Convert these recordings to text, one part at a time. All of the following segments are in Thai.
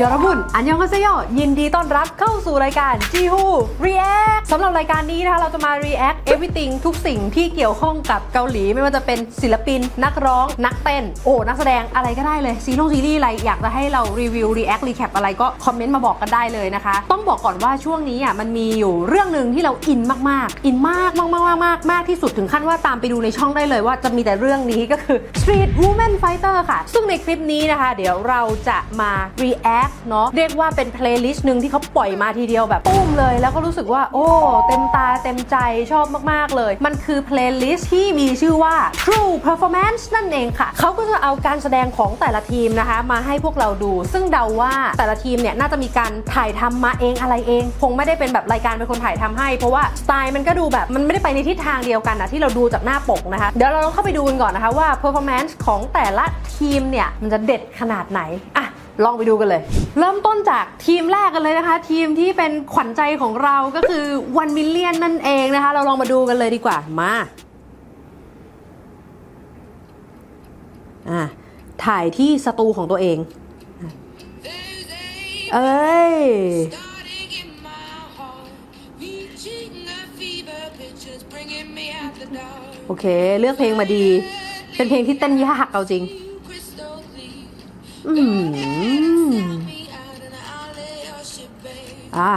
ยอรบุญอันยองกาเซโยยินดีต้อนรับเข้าสู่รายการจีฮู React สำหรับรายการนี้นะคะ เราจะมา React everything ทุกสิ่งที่เกี่ยวข้องกับเกาหลี ไม่ว่าจะเป็นศิลปิน นักร้อง นักเต้น โอ้ นักแสดงอะไรก็ได้เลย ซีรีส์ซีรีส์อะไร อยากจะให้เรารีวิว React Recap อะไรก็คอมเมนต์มาบอกกันได้เลยนะคะ ต้องบอกก่อนว่าช่วงนี้อะมันมีอยู่เรื่องหนึ่งที่เราอินมากๆ อินมากมากมากมากมากมากที่สุดถึงขั้นว่าตามไปดูในช่องได้เลยว่าจะมีแต่เรื่องนี้ก็คือ Street Woman Fighter ค่ะ ซึ่งในคลิปนี้นะคะ เดี๋ยวเราจะมา react เนาะเรียกว่าเป็น playlist หนึ่งที่เขาปล่อยมาทีเดียวแบบปุ้มเลย แล้วก็รู้สึกว่า โอ้เต็มตาเต็มใจชอบมาก ๆ เลย มันคือ playlist ที่มีชื่อว่า True Performance นั่นเองค่ะ เขาก็จะเอาการแสดงของแต่ละทีมนะคะ มาให้พวกเราดู ซึ่งเดาว่าแต่ละทีมเนี่ยน่าจะมีการถ่ายทำมาเองอะไรเอง คงไม่ได้เป็นแบบรายการเป็นคนถ่ายทำให้ เพราะว่าสไตล์มันก็ดูแบบมันไม่ได้ไปในทิศทางเดียวกันนะที่เราดูจากหน้าปกนะคะ เดี๋ยวเราลองเข้าไปดูกันก่อนนะคะว่า performance ของแต่ละทีมเนี่ยมันจะเด็ดขนาดไหนอะ ลองไปดูกันเลย เริ่มต้นจากทีมแรกกันเลยนะคะ ทีมที่เป็นขวัญใจของเราก็คือ1 million นั่นเองนะคะ เราลองมาดูกันเลยดีกว่ามาอะถ่ายที่สตูของตัวเอง เอ้ยโอเค เลือกเพลงมาดี เป็นเพลงที่เต้นยากเอาจริง อือ่า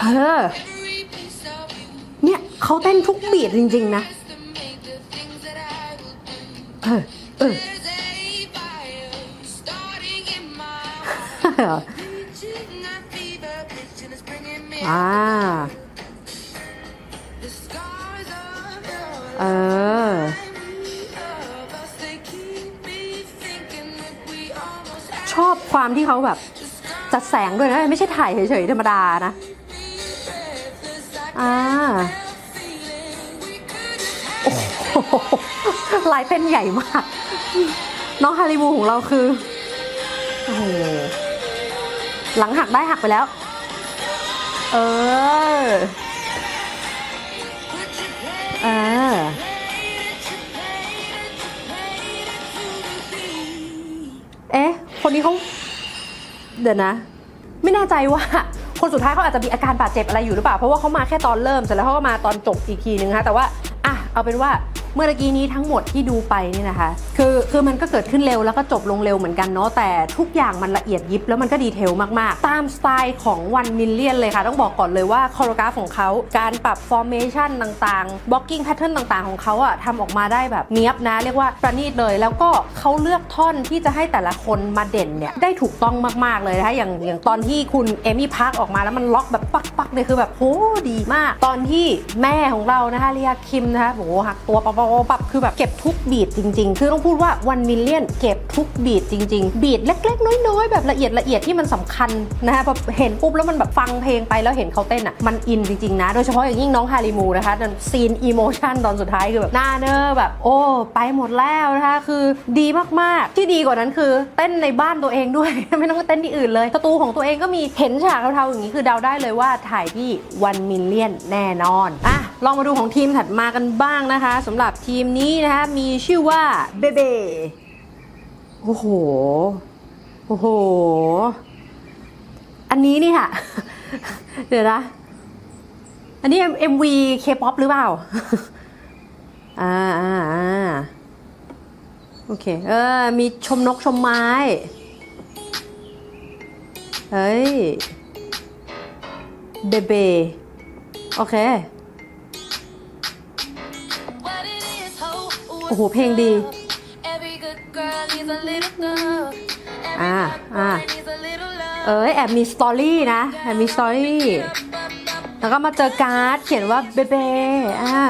เออ เนี่ยเขาเต้นทุกบีดจริง ๆ นะ เออ เอออ่า เออ ความที่เขาแบบจัดแสงด้วยนะ ไม่ใช่ถ่ายเฉยๆธรรมดานะ อ่าโอ้โหลายเป็นใหญ่มาก น้องฮาริบูของเราคือ โอ้โห หลังหักได้หักไปแล้ว เออ เออเอ๊ะ คนนี้เขา เดี๋ยวนะ ไม่แน่ใจว่าคนสุดท้ายเขาอาจจะมีอาการบาดเจ็บอะไรอยู่หรือเปล่า เพราะว่าเขามาแค่ตอนเริ่มเสร็จแล้วเขาก็มาตอนจบอีกทีนึงนะคะแต่ว่าอะเอาเป็นว่า เมื่อกี้นี้ทั้งหมดที่ดูไปนี่นะคะ คือคือมันก็เกิดขึ้นเร็วแล้วก็จบลงเร็วเหมือนกันเนาะแต่ทุกอย่างมันละเอียดยิบแล้วมันก็ดีเทลมากๆ ตามสไตล์ของ1 million เลยค่ะ ต้องบอกก่อนเลยว่าคอโรกราฟของเขาการปรับ formation ต่างๆ blocking pattern ต่างๆ ของเขาอะทำออกมาได้แบบเนี้ยบนะ เรียกว่าประณีตเลยแล้วก็เขาเลือกท่อนที่จะให้แต่ละคนมาเด่นเนี่ยได้ถูกต้องมากๆเลยนะคะอย่างอย่างตอนที่คุณเอมี่พาร์คออกมาแล้วมันล็อกแบบปักๆเลยคือแบบโหดีมาก ตอนที่แม่ของเรานะคะเรียคิมนะคะโหหักตัวปับปับปับบคือแบบเก็บทุกบีทจริง ๆ คือต้องพูดว่า1 million เก็บทุกบีทจริง ๆ บีทเล็ก ๆ น้อยๆแบบละเอียดละเอียดที่มันสำคัญนะคะพอเห็นปุ๊บแล้วมันแบบฟังเพลงไปแล้วเห็นเขาเต้นอะมันอินจริงๆนะ โดยเฉพาะอย่างยิ่งน้องฮาริมูนะคะซีนอีโมชันตอนสุดท้ายคือแบบหน้าเนอแบบ โอ้ไปหมดแล้วนะคะคือดีมากๆ ที่ดีกว่านั้นคือเต้นในบ้านตัวเองด้วย ไม่ต้องเต้นที่อื่นเลยสตูของตัวเองก็มีเห็นฉากเทาๆอย่างนี้คือเดาได้เลยว่าถ่ายที่1 million แน่นอนอะ ลองมาดูของทีมถัดมากันบ้างนะคะสำหรับทีมนี้นะคะมีชื่อว่าเบเบโอ้โหโอ้โห อันนี้นี่ค่ะ เดี๋ยวนะ อันนี้ MV K-POP หรือเปล่า อ่าอ่าอ่าโอเค เออ มีชมนกชมไม้ เฮ้ย เบเบ โอเค โอ้โห เพลงดี อ่า อ่า เอ้ยแอบมีสตอรี่นะ แอบมีสตอรี่ แล้วก็มาเจอการ์ดเขียนว่าเบเบอ่า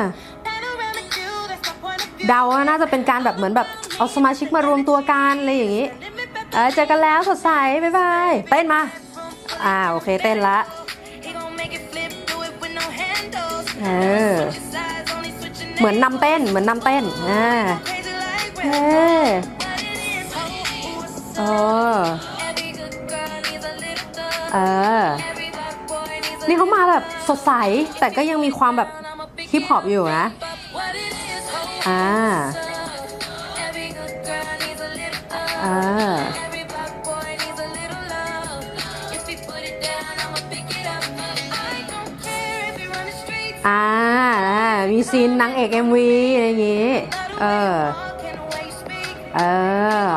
เดาว่าน่าจะเป็นการแบบเหมือนแบบเอาสมาชิกมารวมตัวกันอะไรอย่างนี้ เออเจอกันแล้วสดใสบ๊ายบายเต้นมา อ่าโอเคเต้นละ เออ เหมือนนำเต้นเหมือนนำเต้นอ่าเฮ้เออเออ นี่เขามาแบบสดใส แต่ก็ยังมีความแบบฮิปฮอปอยู่นะ อ่าอ่า มีซีนนางเอก MV อะไรอย่างงี้ เออ เออ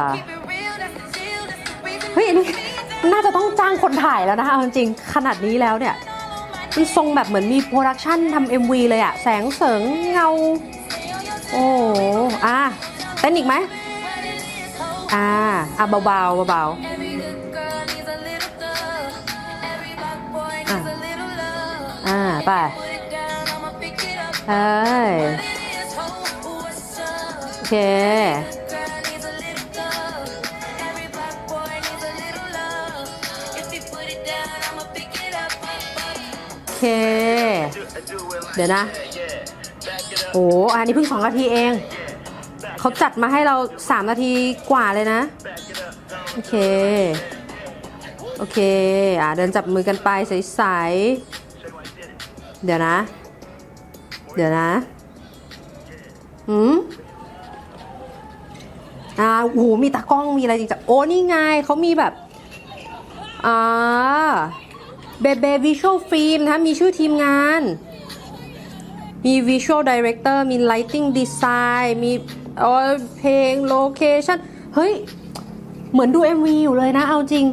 เฮ้ยอันนี้น่าจะต้องจ้างคนถ่ายแล้วนะคะเอาจริงๆขนาดนี้แล้วเนี่ยมันทรงแบบเหมือนมีโปรดักชั่นทำ MV เลยอะแสงเสริงเงา โอ้อะเต้นอีกไหมอ่าอะเบาๆเบาอะๆอ่า ไป เอ้ยโอเค โอเค เดี๋ยวนะ โอ้อันนี้เพิ่งสองนาทีเอง เขาจัดมาให้เราสามนาทีกว่าเลยนะ โอเค โอเค อ่าเดินจับมือกันไปใสๆ เดี๋ยวนะ เดี๋ยวนะอืมอ่าโอ้โหมีตากล้องมีอะไรจริงจังโอ้นี่ไงเขามีแบบอ่าเบเบวิชวลฟิล์มนะคะมีชื่อทีมงาน มี Visual Director มี Lighting Design มีเอ่อเพลง Location เฮ้ย เหมือนดู MV อยู่เลยนะ เอาจริง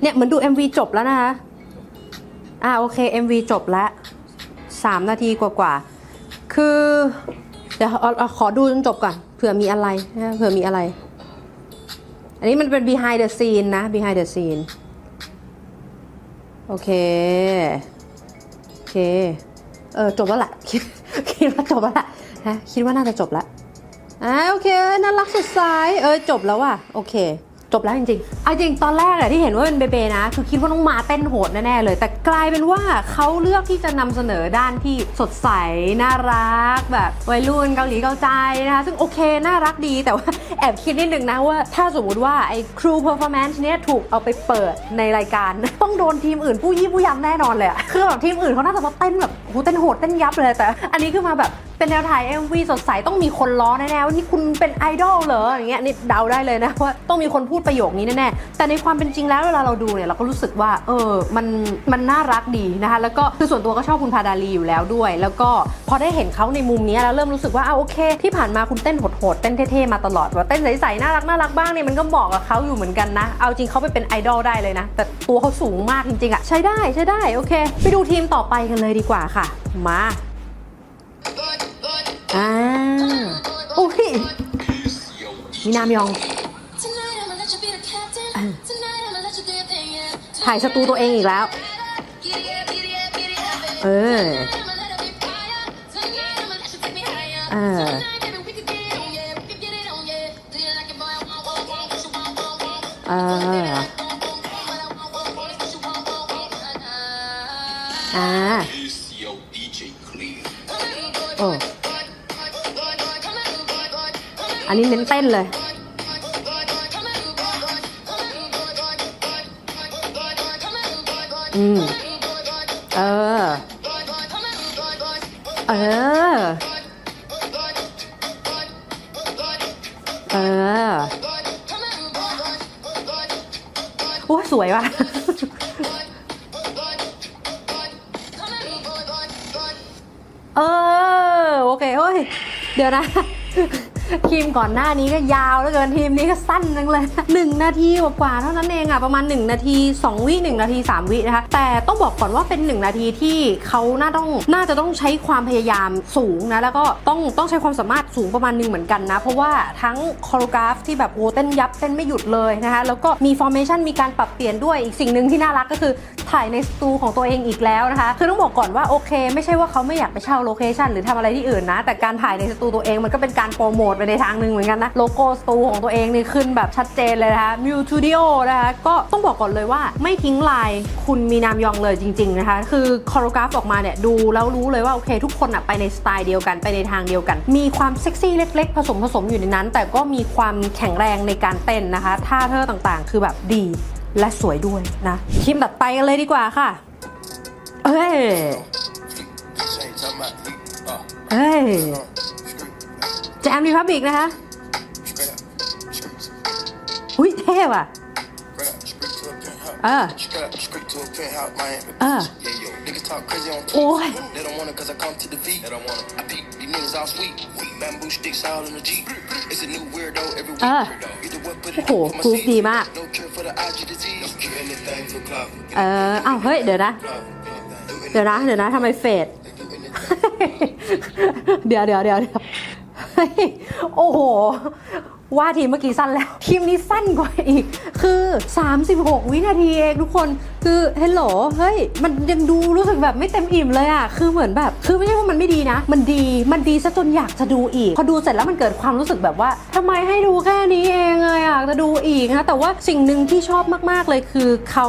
เนี่ย เหมือนดู MV จบแล้วนะคะ อ่า โอเค MV จบแล้ว 3 นาทีกว่าๆ คือ เดี๋ยวเอาขอดูจนจบก่อนเผื่อมีอะไรนะเผื่อมีอะไร อันนี้มันเป็น behind the scene นะ behind the scene โอเค โอเค เออจบแล้วแหละคิดคิดว่าจบแล้วแหละนะคิดว่าน่าจะจบแล้วอ่าโอเค น่ารักสดใสเออจบแล้วว่ะ โอเค จบแล้วจริงๆเอาจริงตอนแรกอะที่เห็นว่าเป็นเบเบนะ คือคิดว่าต้องมาเต้นโหดแน่ๆเลย แต่กลายเป็นว่าเขาเลือกที่จะนำเสนอด้านที่สดใส น่ารัก แบบวัยรุ่นเกาหลีเกาใจนะคะ ซึ่งโอเค น่ารักดีแต่ว่าแอบคิดนิดนึงนะว่า ถ้าสมมติว่าไอ้ครูเพอร์ฟอร์แมนซ์เนี้ยถูกเอาไปเปิดในรายการ ต้องโดนทีมอื่นผู้ยี่ผู้ยำแน่นอนเลยอะคือแบบทีมอื่นเขาน่าจะมาเต้นแบบโหเต้นโหดเต้นยับเลยแต่ อันนี้คือมาแบบเป็นแนวถ่าย MV สดใสต้องมีคนล้อแน่ๆว่านี่คุณเป็นไอดอลเหรออย่างเงี้ยนี่เดาได้เลยนะว่าต้องมีคนพูดประโยคนี้แน่ๆแต่ในความเป็นจริงแล้วเวลาเราดูเนี่ยเราก็รู้สึกว่า เออมันมันน่ารักดีนะคะ แล้วก็คือส่วนตัวก็ชอบคุณพาดาลีอยู่แล้วด้วย แล้วก็พอได้เห็นเขาในมุมนี้แล้วเริ่มรู้สึกว่าอะโอเค ที่ผ่านมาคุณเต้นโหดๆเต้นเท่ๆมาตลอดว่าเต้นใสๆน่ารักน่ารักบ้างเนี่ยมันก็เหมาะกับเขาอยู่เหมือนกันนะ เอาจริงเขาไปเป็นไอดอลได้เลยนะ แต่ตัวเขาสูงมากจริงๆอะใช้ได้ใช้ได้โอเค ไปดูทีมต่อไปกันเลยดีกว่าค่ะ มา อ่าโอ้ยมีนามยองถ่ายสตูตัวเองอีกแล้ว เออ เออเอออ่า It's your DJ Clear. โอ้ นนี้เน้นเต้นเลย อืม เออ เออ เออ โอ้สวยว่ะเออ โอเค เฮ้ย เดี๋ยวนะ ทีมก่อนหน้านี้ก็ยาวแล้วเกินทีมนี้ก็สั้นจังเลย 1 นาทีกว่าเท่านั้นเองอะประมาณ 1 นาที 2 วิ 1 นาที 3 วินะคะแต่ ต้องบอกก่อนว่าเป็น1นาทีที่เขาน่าต้องน่าจะต้องใช้ความพยายามสูงนะแล้วก็ต้องต้องใช้ความสามารถสูงประมาณหนึงเหมือนกันนะ เพราะว่าทั้งคอโรกราฟที่แบบโอ้เต้นยับเต้นไม่หยุดเลยนะคะแล้วก็มีฟอร์เมชันมีการปรับเปลี่ยนด้วยอีกสิ่งหนึ่งที่น่ารักก็คือถ่ายในสตูของตัวเองอีกแล้วนะคะ คือต้องบอกก่อนว่าโอเค ไม่ใช่ว่าเขาไม่อยากไปเช่าโลเคชันหรือทำอะไรที่อื่นนะ แต่การถ่ายในสตูตัวเองมันก็เป็นการโปรโมทไปในทางหนึ่งเหมือนกันนะ โลโก้สตูของตัวเองนี่ขึ้นแบบชัดเจนเลยนะคะมิวทูดิโอนะคะ ก็ต้องบอกก่อนเลยว่าไม่ทิ้งลายคุณมีนามยองเลยจริง ๆ นะคะ คือคอโรกราฟออกมาเนี่ยดูแล้วรู้เลยว่าโอเค ทุกคนอะไปในสไตล์เดียวกันไปในทางเดียวกัน มีความเซ็กซี่เล็ก ๆ ผสมผสมอยู่ในนั้น แต่ก็มีความแข็งแรงในการเต้นนะคะท่าเธอต่างๆ คือแบบดีและสวยด้วยนะทีมตัดไปกันเลยดีกว่าค่ะ เอ้ยเอ้ยแจมรีพับบิกนะคะ straight up, straight, หุ้ยเท่ว่ะ straight up, straight to a penthouse. Uh. Straight up, straight to a penthouse, Miami. Uh. Yeah, yo, niggas talk crazy on โอ้ย They don't want it cause I come to defeat. They don't want it. I peep, these niggas all sweet. Bamboo sticks all in the Jeep. It's a new weirdo every week. อ่ะ Either what put โอ้ it โห up for my กรุ๊ป seeds. ดีมาก No cure for the IG disease. No cure anything for clout. เอออ้าวเฮ้ย เดี๋ยวนะ เดี๋ยวนะ เดี๋ยวนะทำไมเฟด เดี๋ยวเดี๋ยวเดี๋ยวเดี๋ยวเฮ้ยโอ้โห ว่าทีมเมื่อกี้สั้นแล้ว ทีมนี้สั้นกว่าอีก คือ 36 วินาทีเองทุกคนคือเฮลโหลเฮ้ย มันยังดูรู้สึกแบบไม่เต็มอิ่มเลยอะคือเหมือนแบบ คือไม่ใช่ว่ามันไม่ดีนะ มันดี มันดีซะจนอยากจะดูอีก พอดูเสร็จแล้วมันเกิดความรู้สึกแบบว่าทำไมให้ดูแค่นี้เองเลยอยากจะดูอีกนะแต่ว่าสิ่งหนึ่งที่ชอบมากๆเลยคือเขา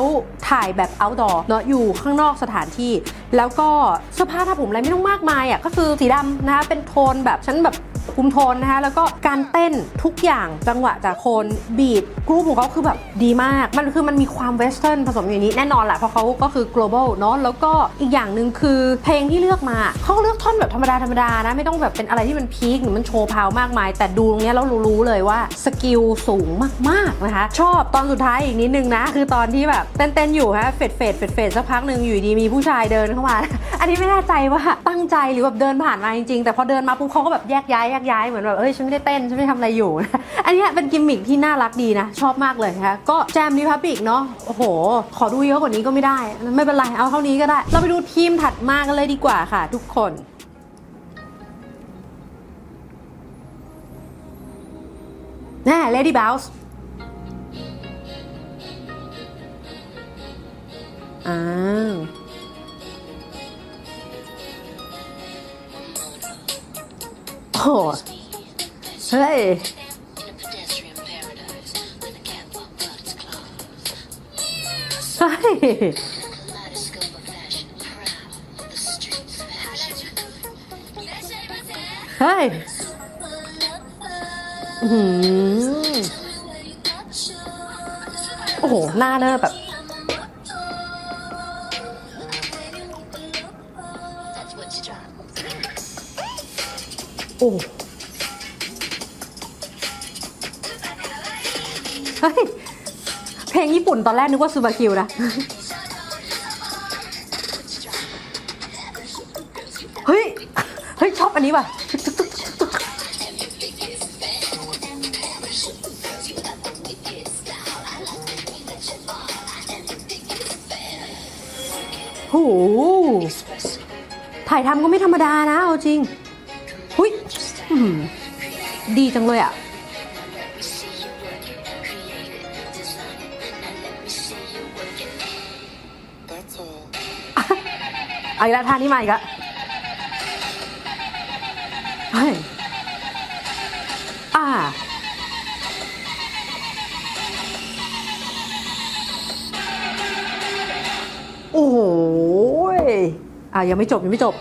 ถ่ายแบบ outdoor เนาะอยู่ข้างนอกสถานที่ แล้วก็เสื้อผ้าหน้าผมอะไรไม่ต้องมากมายอะก็คือสีดำนะคะเป็นโทนแบบฉันแบบ คุมโทนนะคะแล้วก็การเต้นทุกอย่างจังหวะจากโคนบีดกรุ๊ปของเขาคือแบบดีมาก มันคือมันมีความเวสเทิร์นผสมอยู่นี้แน่นอนแหละเพราะเขาก็คือ global เนาะแล้วก็อีกอย่างหนึ่งคือเพลงที่เลือกมาเขาเลือกท่อนแบบธรรมดาธรรมดานะไม่ต้องแบบเป็นอะไรที่มันพีคหรือมันโชว์พาวมากมาย แต่ดูตรงนี้ยเรารู้เลยว่าสกิลสูงมากๆนะคะชอบตอนสุดท้ายอีกนิดนึงนะ คือตอนที่แบบเต้นๆอยู่ฮะเฟดเฟดเฟดเฟดสักพักหนึ่งอยู่ดีมีผู้ชายเดินเข้ามา อันนี้ไม่แน่ใจว่าตั้งใจหรือแบบเดินผ่านมาจริงๆ แต่พอเดินมาปุ๊บเขาก็แบบแยกย้ายยกย้ายเหมือนแบบเอ้ยฉันไม่ได้เต้นฉันไม่ได้ทำอะไรอยู่อันนี้เป็นกิมมิคที่น่ารักดีนะ ชอบมากเลยนะคะก็แจมนิพับบิกเนาะโอ้โห ขอดูเยอะกว่านี้ก็ไม่ได้ ไม่เป็นไร เอาเท่านี้ก็ได้ เราไปดูทีมถัดมากันเลยดีกว่าค่ะ ทุกคนน่ Lady Bounce อ้าวโอ้โห เฮ้ย เฮ้ย เฮ้โอ้โห หน้าเนอแบบ โอ้เฮ้ย เพลงญี่ปุ่นตอนแรกนึกว่าซูบาคิวนะ เฮ้ย เฮ้ย ชอบอันนี้ว่ะโหถ่ายทำก็ไม่ธรรมดานะ เอาจริง ดีจังเลยอะ Let me see you work it, create it, design it. Now let me see you work it. That's all. เอาอีกแล้วท่านี้มาอีกแล้วเฮ้ยอ่าโอ้โหยอะยังไม่จบ ยังไม่จบ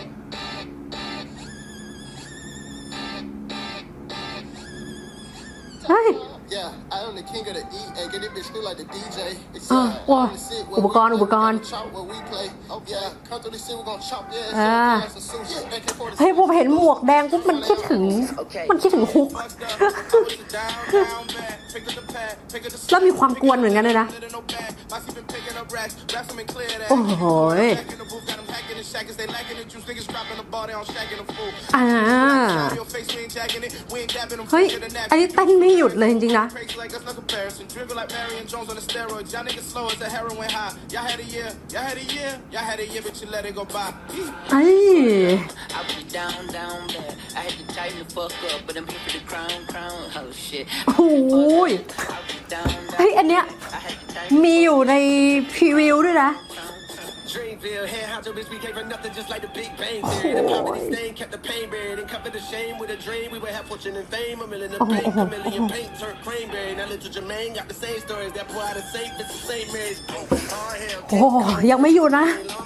อุปกรณ์ we อุปกรณ์ play, chop where we play. Oh yeah, come through the city, we gon' chop yeah. Ah. So, yeah, so sushi, AK-47. เฮ้ยผมเห็นหมวกแดงปุ๊บมันคิดถึง มันคิดถึงฮุก แล้วมีความกวนเหมือนกันเลยนะ โอ้โหย อ่าเฮ้ย อันนี้เต้นไม่หยุดเลยจริงๆนะ Crazy like that's no comparison. Dribble like Marion Jones on the steroids. Y'all niggas slow as a heroin high. Y'all had a year, y'all had a year, y'all had a year, but you let it go by. เอ้ย I was down, down bad. I had to tighten the fuck up, but I'm here for the crown, crown. Oh shit. โอ้ย I was down, เฮ้ย down. อันเนี้ย I had to tighten มีอยู่ในพรีวิวด้วยนะ Dreamville, head honcho, bitch, we came from nothing just like the Big Bang Theory. The poverty stain kept the pain buried and covered the shame with a dream. We would have fortune and fame, a million in Oh, bank, oh, a million oh. paint, turned cranberry. Now little Jermaine got the same stories. That boy out of safe, it's the same marriage. Hard hell, โอ้ยังไม่อยู่นะ long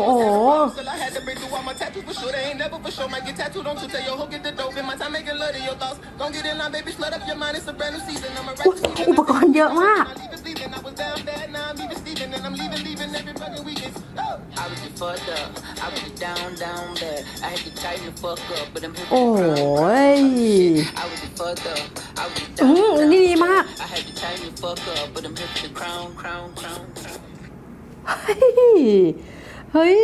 โอ้โห Still, I had to break through all my tattoos for sure. They ain't never for sure. Might get tattooed on to tell your hoe get the dope. In my time making love to your thoughts. Don't get in line, baby, flood up your mind. It's a brand new season. I'm a อุ๊ย right อุปกรณ์เยอะมาก I'm leaving, sleeping. I was down bad, now I'm even sleeping. And I'm leaving, leaving every fucking weekend. Oh. I was just fucked up. I was just down, down bad. I had to tighten the fuck up, but I'm here โอ้ for the crown. ย I was just fucked up. I was just อื down, ม down นี่ดีมาก I had to tighten the fuck up, but I'm here for the crown, crown, crown, crown. เฮ้ย เฮ้ย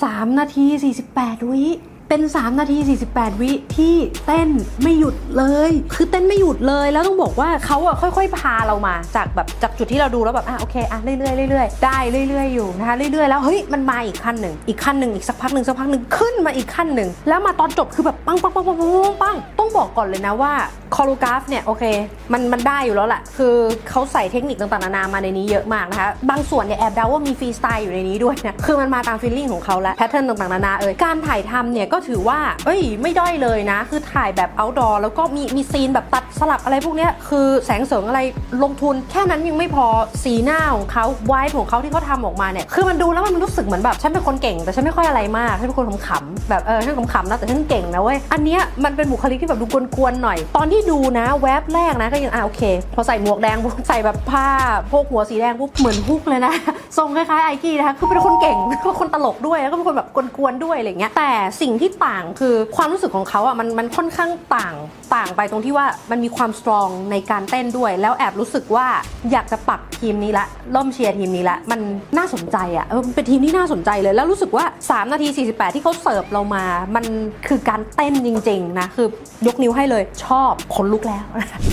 สามนาทีสี่สิบแปดวิ เป็น 3 นาที 48 วิที่เต้นไม่หยุดเลย คือเต้นไม่หยุดเลยแล้วต้องบอกว่าเขาอะค่อยๆพาเรามาจากแบบจากจุดที่เราดูแล้วแบบอะโอเคอะเรื่อยๆเรื่อยๆได้เรื่อยๆอยู่นะคะเรื่อยๆแล้วเฮ้ยมันมาอีกขั้นหนึ่งอีกขั้นหนึ่งอีกสักพักหนึ่งสักพักหนึ่งขึ้นมาอีกขั้นหนึ่งแล้วมาตอนจบคือแบบปังปังปังปังปังปังปังต้องบอกก่อนเลยนะว่าคอรูกราฟเนี่ยโอเคมันมันได้อยู่แล้วแหละคือเขาใส่เทคนิคต่างๆนานามาในนี้เยอะมากนะคะบางส่วนเนี่ยแอบเดาว่ามีฟรีสไตล์อยู่ในนี้ด้วยนะคือมันมาตามฟีลลิ่งของเขาและแพทเทิร์นต่างๆนานาเอ่ยการถ่ายทำเนี่ยก็ถือว่า เอ้ย ไม่ด้อยเลยนะ คือถ่ายแบบ outdoor แล้วก็มีมีซีนแบบตัดสลับอะไรพวกเนี้ย คือแสงเสริงอะไรลงทุน แค่นั้นยังไม่พอสีหน้าของเขาไวท์ของเขาที่เขาทำออกมาเนี่ย คือมันดูแล้วมันรู้สึกเหมือนแบบฉันเป็นคนเก่ง แต่ฉันไม่ค่อยอะไรมากฉันเป็นคนขำๆแบบเออฉันขำๆนะแต่ฉันเก่งนะเว้ยอันเนี้ยมันเป็นบุคลิกที่แบบดูกวนๆหน่อย ตอนที่ดูนะแวบแรกนะก็ยังอะโอเค พอใส่หมวกแดงใส่แบบผ้าพวกหัวสีแดงปุ๊บเหมือนฮุกเลยนะทรงคล้ายๆไอกี้นะคะคือเป็นคนเก่งเป็นคนตลกด้วยแล้วก็เป็นคนแบบกวนๆด้วยอะไรเงี้ยแต่สิ่งที่ต่างคือความรู้สึกของเขาอะมันมันค่อนข้างต่างต่างไปตรงที่ว่ามันมีความสตรองในการเต้นด้วย แล้วแอบรู้สึกว่าอยากจะปักทีมนี้ละล่มเชียร์ทีมนี้ละมันน่าสนใจอะเออมันเป็นทีมที่น่าสนใจเลย แล้วรู้สึกว่า 3 นาที 48 ที่เขาเสิร์ฟเรามา มันคือการเต้นจริงๆนะคือยกนิ้วให้เลยชอบขนลุกแล้ว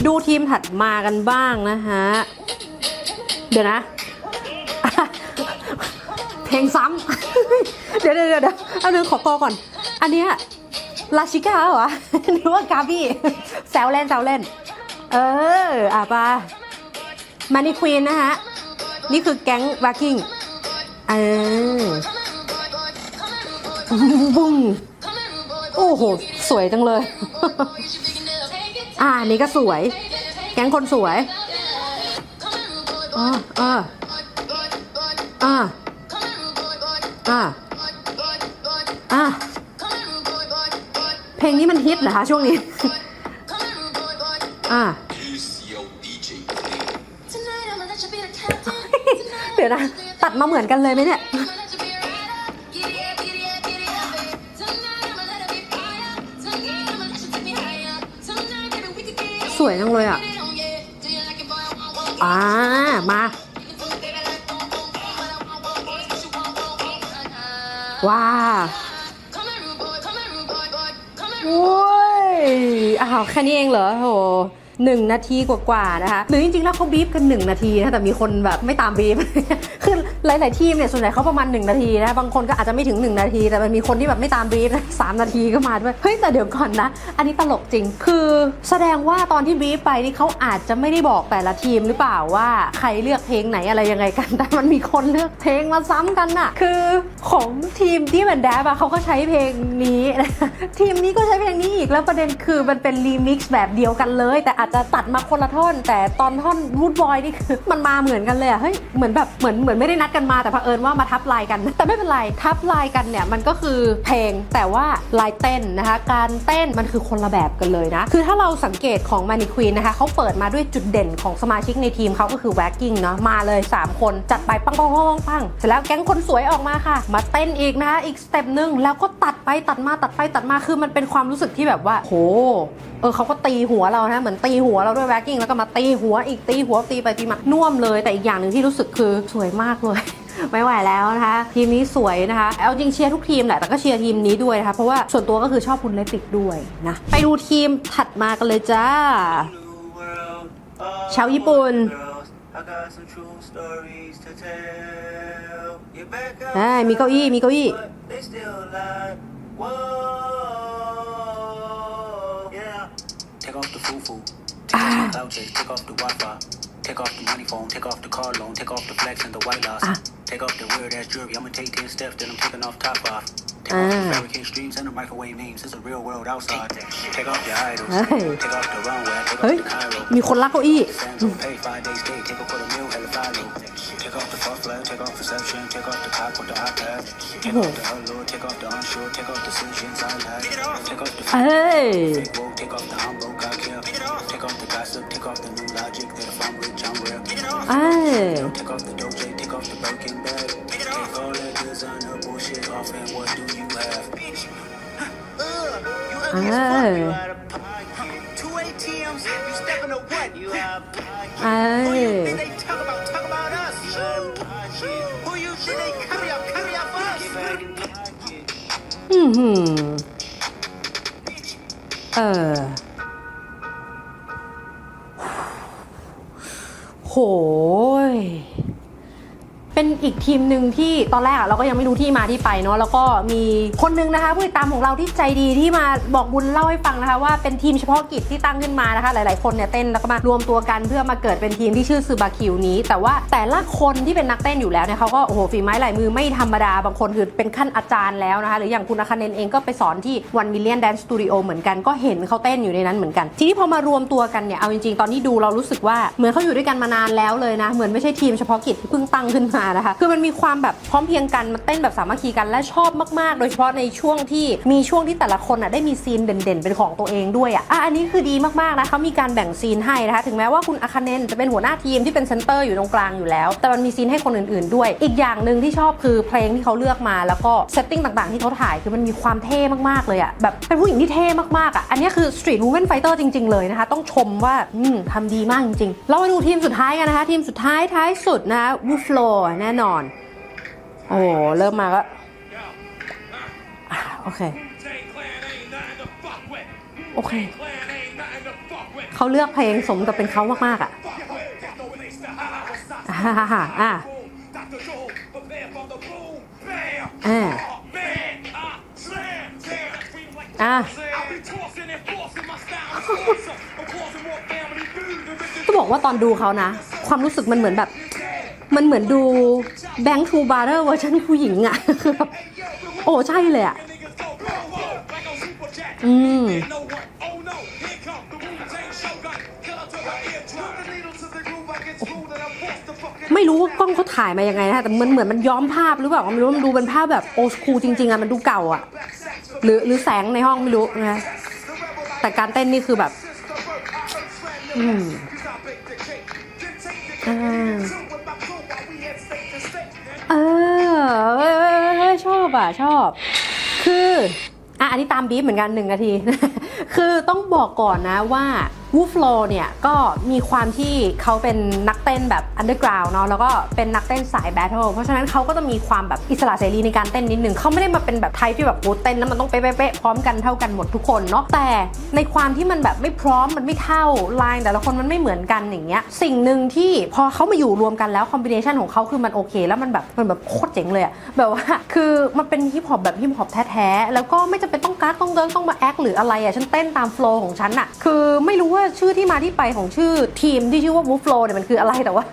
ดูทีมถัดมากันบ้างนะฮะเดี๋ยวนะเพลงซ้ำ เดี๋ยวเดี๋ยวเดี๋ยวเดี๋ยวเอาหนึ่งขอพอก่อน อันเนี้ยลาชิก้าเหรอหรือว่ากาบี้แซวเล่นแซวเล่น เออ อะปามานี่ควีนนะฮะ นี่คือแก๊งวากิ้งเออบุ้งโอ้โห สวยจังเลย อ่านี่ก็สวย แก๊งคนสวยอ่าอ่าอ่าอ่าอ่า เพลงนี้มันฮิตเหรอคะช่วงนี้ อ่าเดี๋ยวนะ ตัดมาเหมือนกันเลยไหมเนี่ย สวยจังเลยอะ อ่า มา ว้าาวแค่นี้เองเหรอโหหนึ่งนาทีกว่าๆนะคะ หรือจริงๆแล้วเขาบีบกัน1นาทีนะแต่มีคนแบบไม่ตามบีบ หลาย ๆ ทีมเนี่ยส่วนใหญ่เขาประมาณ 1 นาทีนะ บางคนก็อาจจะไม่ถึง 1 นาที แต่มันมีคนที่แบบไม่ตามบีบนะสามนาทีก็มาด้วย เฮ้ย แต่เดี๋ยวก่อนนะ อันนี้ตลกจริง คือแสดงว่าตอนที่บีบไปนี่เขาอาจจะไม่ได้บอกแต่ละทีมหรือเปล่าว่าใครเลือกเพลงไหนอะไรยังไงกัน แต่มันมีคนเลือกเพลงมาซ้ำกันน่ะ คือของทีมที่เหมือนแดบอะเขาก็ใช้เพลงนี้ทีมนี้ก็ใช้เพลงนี้อีกแล้วประเด็นคือมันเป็นรีมิกซ์แบบเดียวกันเลย แต่อาจจะตัดมาคนละท่อน แต่ตอนท่อนวูดบอยนี่คือมันมาเหมือนกันเลยอะเฮ้ยเหมือนแบบเหมือนเหมือนไม่ได้นัดกันมาแต่เผอิญว่ามาทับลายกัน แต่ไม่เป็นไรทับลายกันเนี่ยมันก็คือเพลงแต่ว่าลายเต้นนะคะ การเต้นมันคือคนละแบบกันเลยนะ คือถ้าเราสังเกตของมานิควีนนะคะเขาเปิดมาด้วยจุดเด่นของสมาชิกในทีมเขาก็คือแวกกิ้งเนาะมาเลย 3 คนจัดไปปังปังปังปังปังเสร็จแล้วแก๊งคนสวยออกมาค่ะ มาเต้นอีกนะคะอีกสเต็ปหนึ่งแล้วก็ตัดไปตัดมาตัดไปตัดมาคือมันเป็นความรู้สึกที่แบบว่าโหเออเขาก็ตีหัวเรานะเหมือนตีหัวเราด้วยแวกกิ้งแล้วก็มาตีหัวอีกตีหัวตีไปตีมาน่วมเลยแต่อีกอย่างหนึ่งที่รู้สึกคือสวยมากเลย ไม่ไหวแล้วนะคะทีมนี้สวยนะคะเอาจริงเชียร์ทุกทีมแหละแต่ก็เชียร์ทีมนี้ด้วยนะคะเพราะว่าส่วนตัวก็คือชอบคุณเลติกด้วยนะไปดูทีมถัดมากันเลยจ้าชาวญี่ปุ่น I got some true stories to tell. You back up อ่ามีเก้าอี้มีเก้าอี้ but they still lie. Whoa, yeah. Take off the foo foo. Take off the couches, take off the Wi-Fi. take off the money phone, take off the car loan, take off the flex and the white loss. Ah. Take off the weird ass jewelry, I'ma take 10 steps, then I'm taking off top off. Take Ah. off the fabricate streams and the microwave memes, it's a real world outside. Take off your idols, Hey. take off the runway, take เฮ้ย off the Cairo. มีคนรักเก้าอี้ Sandal, pay five days stay, take a quarter meal, hella follow. Take off the fuck flag, take off perception, take off the cock with the iPad. Take off the allure, take off the unsure, take off decisions I like. Take off the เอ้ย fake woke, take off the I'm broke, I care. Take off the gossip, take off the new logic that if I'm rich, I'm real. Take it off. Oh. Take off the doje, take off the broken bag. Take all that designer bullshit off, and what do you have? Bitch. Ugh. You out of pocket. Two ATMs, you step into one. You out of pocket. Oh. Who you think they talk about? Talk about us. Who you think they carry up? Carry up us. Mm-hmm. Uh. ทีมหนึ่งที่ตอนแรกอะเราก็ยังไม่รู้ที่มาที่ไปเนาะแล้วก็มีคนหนึงนะคะผู้ติดตามของเราที่ใจดีที่มาบอกบุญเล่าให้ฟังนะคะ ว่าเป็นทีมเฉพาะกิจที่ตั้งขึ้นมานะคะ หลาย ๆ คนเนี่ยเต้นแล้วก็มารวมตัวกันเพื่อมาเกิดเป็นทีมที่ชื่อซูบาคิวนี้ แต่ว่าแต่ละคนที่เป็นนักเต้นอยู่แล้วเนี่ยเขาก็โอ้โหฝีไม้ลายมือไม่ธรรมดาบางคนคือเป็นขั้นอาจารย์แล้วนะคะ หรืออย่างคุณอาคาเนนเองก็ไปสอนที่ One Million Dance Studio เหมือนกันก็เห็นเขาเต้นอยู่ในนั้นเหมือนกัน ทีนี้พอมารวมตัวกันเนี่ยเอาจริง ๆ ตอนที่ดูเรารู้สึกว่าเหมือนเขาอยู่ด้วยกันมานานแล้วเลยนะเหมือนไม่ใช่ทีมเฉพาะกิจที่เพิ่งตั้งขึ้นมานะคะคือมันมีความแบบพร้อมเพียงกันมาเต้นแบบสามัคคีกันและชอบมากๆ โดยเฉพาะในช่วงที่มีช่วงที่แต่ละคนอะได้มีซีนเด่นๆ เป็นของตัวเองด้วยอะอะอันนี้คือดีมากๆนะเขามีการแบ่งซีนให้นะคะ ถึงแม้ว่าคุณอาคาเนนจะเป็นหัวหน้าทีมที่เป็นเซนเตอร์อยู่ตรงกลางอยู่แล้ว แต่มันมีซีนให้คนอื่นๆ ด้วย อีกอย่างหนึ่งที่ชอบคือเพลงที่เขาเลือกมาแล้วก็เซตติ้งต่างๆ ที่เขาถ่ายคือมันมีความเท่มากๆเลยอะแบบเป็นผู้หญิงที่เท่มากๆอะอันนี้คือ Street Women Fighter จริงๆเลยนะคะต้องชมว่าอืมทำดีมากจริงๆเรามาดูทีมสุดท้ายกันนะคะ ทีมสุดท้ายท้ายสุดนะวูฟโลแน่นอนโอ้โห เริ่มมาก็อะโอเค โอเค เขาเลือกเพลงสมกับเป็นเขามาก ๆ อะอ่าฮ่าฮ่าอะอ่าอะต้องบอกว่าตอนดูเขานะ ความรู้สึกมันเหมือนแบบ มันเหมือนดูแบงค์ทูบาร์เรอร์เวอร์ชันผู้หญิงอะคือแบบโอ้ใช่เลยอะอืมไม่รู้ว่ากล้องเขาถ่ายมายังไงนะแต่มันเหมือนมันย้อมภาพหรือเปล่าไม่รู้มันดูเป็นภาพแบบโอสคูจริงๆอะมันดูเก่าอะหรือหรือแสงในห้องไม่รู้นะแต่การเต้นนี่คือแบบ อืมอ่า เออเออเออชอบอะ ชอบ คือ อะ อันนี้ตามบีฟเหมือนกันหนึ่งนาที คือต้องบอกก่อนนะว่าวูฟโลเนี่ยก็มีความที่เขาเป็นนักเต้นแบบอันเดอร์กราวเนาะแล้วก็เป็นนักเต้นสายแบทเทิลเพราะฉะนั้นเขาก็จะมีความแบบอิสระเสรีในการเต้นนิดนึงเขาไม่ได้มาเป็นแบบไทป์ที่แบบโอ้เต้นแล้วมันต้องเป๊ะๆพร้อมกันเท่ากันหมดทุกคนเนาะแต่ในความที่มันแบบไม่พร้อมมันไม่เท่าลายแต่ละคนมันไม่เหมือนกันอย่างเงี้ยสิ่งหนึ่งที่พอเขามาอยู่รวมกันแล้วคอมบิเนชันของเขาคือมันโอเค แล้วมันแบบมันแบบโคตรเจ๋งเลยอะแบบว่าคือมันเป็นฮิปฮอปแบบฮิปฮอปแท้ๆแล้วก็ไม่จำเป็นต้องการต้องเดินต้องมาแอคหรืออะไรอะฉันเต้นตามโฟล์ของฉันอะคือไม่รู้ว่าชื่อที่มาที่ไปของชื่อทีมที่ชื่อว่า Move Flow เนี่ยมันคืออะไรแต่ว่า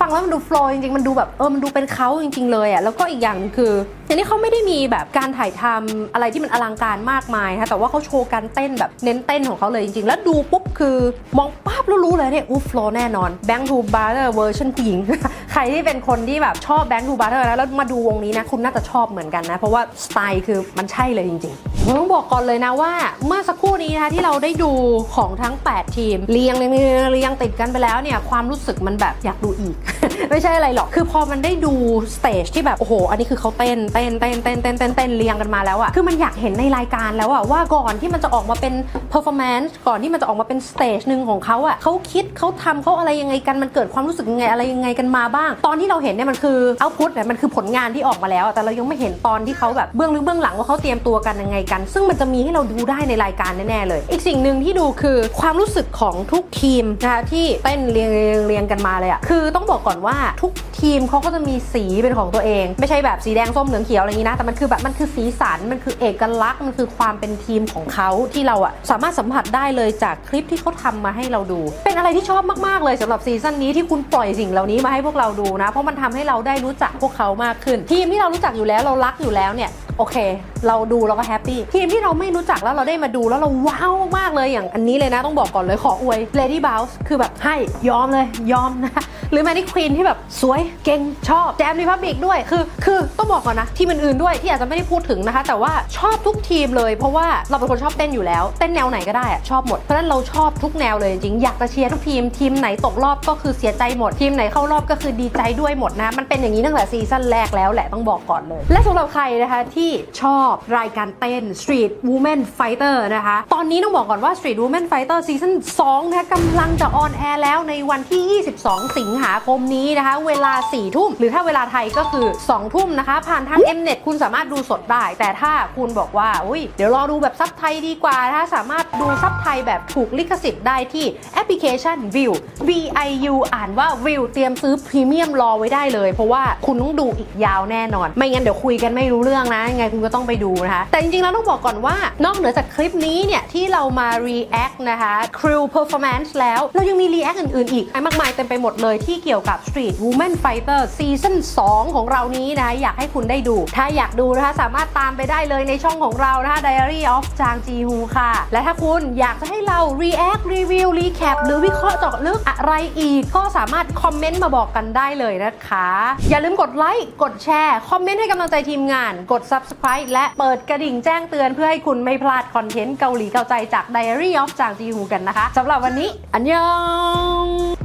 ฟังแล้วมันดูโฟล์จริงๆ มันดูแบบเออ มันดูเป็นเขาจริง ๆ เลยอะ่ะ แล้วก็อีกอย่างนึงคืออย่างนี้เขาไม่ได้มีแบบการถ่ายทำอะไรที่มันอลังการมากมายนะคะแต่ว่าเขาโชว์การเต้นแบบเน้นเต้นของเขาเลยจริงๆ แล้วดูปุ๊บคือมองปั๊บแล้วรู้เลยเนี่ยอูฟโฟล์แน่นอนแบงค์ทูบาร์เตอร์เวอร์ชันผู้หญิง ใครที่เป็นคนที่แบบชอบแบงค์ทูบาร์เตอร์แล้วมาดูวงนี้นะคุณน่าจะชอบเหมือนกันนะ เพราะว่าสไตล์คือมันใช่เลยจริงๆผมต้องบอกก่อนเลยนะว่าเมื่อสักครู่นี้นะคะที่เราได้ดูของทั้ง 8 ทีมเรียงเรียงเรียงเรียงติดกันไปแล้วเนี่ยความรู้สึกมันแบบอยากดูอีก ไม่ใช่อะไรหรอก คือพอมันได้ดูสเตจที่แบบ โอ้โห อันนี้คือเขาเต้น เต้น เต้น เต้น เต้น เต้น เต้นเรียงกันมาแล้วอะคือมันอยากเห็นในรายการแล้วอะว่าก่อนที่มันจะออกมาเป็นเพอร์ฟอร์แมนซ์ ก่อนที่มันจะออกมาเป็นสเตจหนึ่งของเขาอะเขาคิดเขาทำเขาอะไรยังไงกัน มันเกิดความรู้สึกยังไงอะไรยังไงกันมาบ้าง ตอนที่เราเห็นเนี่ยมันคือเอาพุทเนี่ยมันคือผลงานที่ออกมาแล้ว แต่เรายังไม่เห็นตอนที่เขาแบบเบื้องลึกเบื้องหลังว่าเขาเตรียมตัวกันยังไงกัน ซึ่งมันจะมีให้เราดูได้ในรายการแน่ๆเลย อีกสิ่งหนึ่งที่ดูคือความรู้สึกของทุกทีมนะคะที่เต้นเรียงเรียงกันมาเลยอะคือต้องบอกก่อนว่าทุกทีมเขาก็จะมีสีเป็นของตัวเอง ไม่ใช่แบบสีแดงส้มเหลืองเขียวอะไรอย่างนี้นะ แต่มันคือแบบมันคือสีสัน มันคือเอกลักษณ์ มันคือความเป็นทีมของเขาที่เราอะสามารถสัมผัสได้เลยจากคลิปที่เขาทำมาให้เราดู เป็นอะไรที่ชอบมากๆเลยสำหรับซีซั่นนี้ที่คุณปล่อยสิ่งเหล่านี้มาให้พวกเราดูนะ เพราะมันทำให้เราได้รู้จักพวกเขามากขึ้น ทีมที่เรารู้จักอยู่แล้วเรารักอยู่แล้วเนี่ยโอเค เราดูเราก็แฮปปี้ทีมที่เราไม่รู้จักแล้วเราได้มาดูแล้วเราว้าวมากเลยอย่างอันนี้เลยนะต้องบอกก่อนเลยขออวย Lady Bounce คือแบบให้ยอมเลยยอมนะ หรือ Magic Queen ที่แบบสวยเก่งชอบแจม Republic ด้วยคือ คือต้องบอกก่อนนะทีมอื่นๆด้วยที่อาจจะไม่ได้พูดถึงนะคะ แต่ว่าชอบทุกทีมเลย เพราะว่าเราเป็นคนชอบเต้นอยู่แล้ว เต้นแนวไหนก็ได้อะชอบหมดเพราะฉะนั้นเราชอบทุกแนวเลยจริงอยากจะเชียร์ทุกทีมทีมไหนตกรอบก็คือเสียใจหมดทีมไหนเข้ารอบก็คือดีใจด้วยหมดนะ มันเป็นอย่างนี้ตั้งแต่ซีซั่นแรกแล้วแหละต้องบอกก่อนเลย และสำหรับใครนะคะที่ชอบรายการเต้น Street Women Fighter นะคะ ตอนนี้ต้องบอกก่อนว่า Street Women Fighter ซีซั่น2นะคะกำลังจะออนแอร์แล้วในวันที่ 22 สิงหาคมนี้นะคะ เวลา4ทุ่มหรือถ้าเวลาไทยก็คือ2ทุ่มนะคะ ผ่านทาง Mnet คุณสามารถดูสดได้ แต่ถ้าคุณบอกว่าอุ้ยเดี๋ยวรอดูแบบซับไทยดีกว่านะคะสามารถดูซับไทยแบบถูกลิขสิทธิ์ได้ที่แอปพลิเคชัน View V I U อ่านว่า View เตรียมซื้อพรีเมียมรอไว้ได้เลย เพราะว่าคุณต้องดูอีกยาวแน่นอน ไม่งั้นเดี๋ยวคุยกันไม่รู้เรื่องนะยังไงคุณก็ต้องไปดูนะคะ แต่จริงๆแล้วต้องบอกก่อนว่านอกเหนือจากคลิปนี้เนี่ยที่เรามา react นะคะ crew performance แล้วเรายังมี react อื่นๆอีกมากมายเต็มไปหมดเลยที่ที่เกี่ยวกับ Street Women Fighter Season 2ของเรานี้นะคะอยากให้คุณได้ดู ถ้าอยากดูนะคะสามารถตามไปได้เลยในช่องของเรานะคะ Diary of จางจีฮูค่ะ และถ้าคุณอยากจะให้เรา react review recap หรือวิเคราะห์เจาะลึกอะไรอีก ก็สามารถคอมเมนต์มาบอกกันได้เลยนะคะ อย่าลืมกดไลค์กดแชร์ คอมเมนต์ให้กำลังใจทีมงาน กด subscribe และเปิดกระดิ่งแจ้งเตือนเพื่อให้คุณไม่พลาดคอนเทนต์เกาหลีเกาใจจาก Diary of จางจีฮูกันนะคะสำหรับวันนี้อันยอง